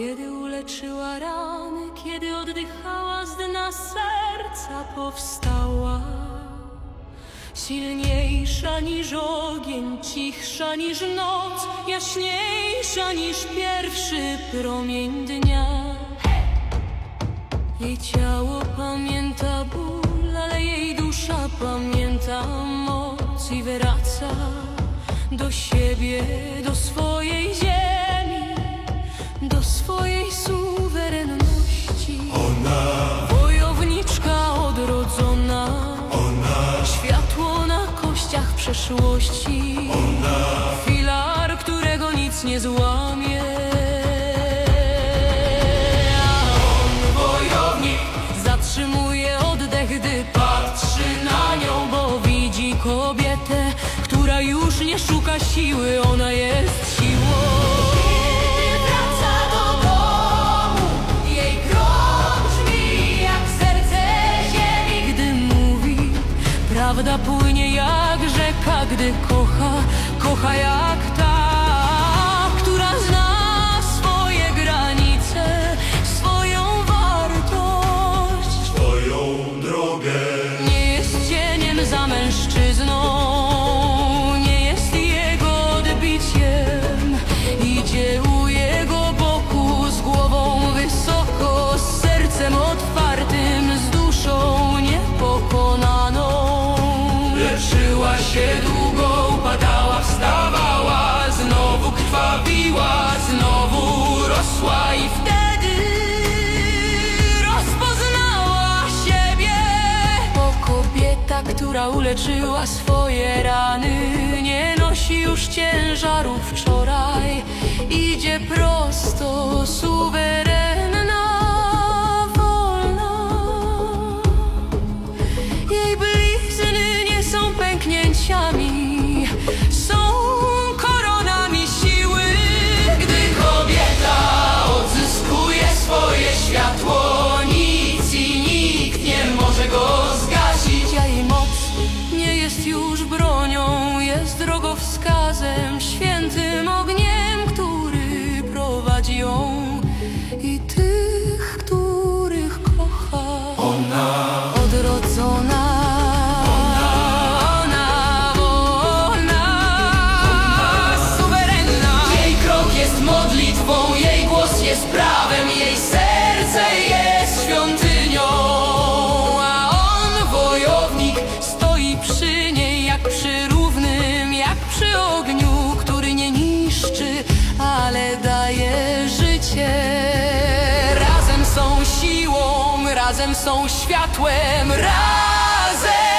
Kiedy uleczyła rany, kiedy oddychała z dna serca, powstała. Silniejsza niż ogień, cichsza niż noc, jaśniejsza niż pierwszy promień dnia. Jej ciało pamięta ból, ale jej dusza pamięta moc i wraca do siebie, do swojej przeszłości. Filar, którego nic nie złamie. On, wojownik, zatrzymuje oddech, gdy patrzy na nią, bo widzi kobietę, która już nie szuka siły, ona jest siłą. Wraca gdy kocha, kocha jak ta, i wtedy rozpoznała siebie. Bo kobieta, która uleczyła swoje rany, nie nosi już ciężarów wczoraj. Idzie prosto, suwerenna, wolna. Jej blizny nie są pęknięciami, jest już bronią, jest drogowskazem, świętym ogniem, który prowadzi ją. I tych, których kocha. Ona, Odrodzona. Ona. Wolna, suwerenna. Jej krok jest modlitwą, jej głos jest prawem Razem są światłem, razem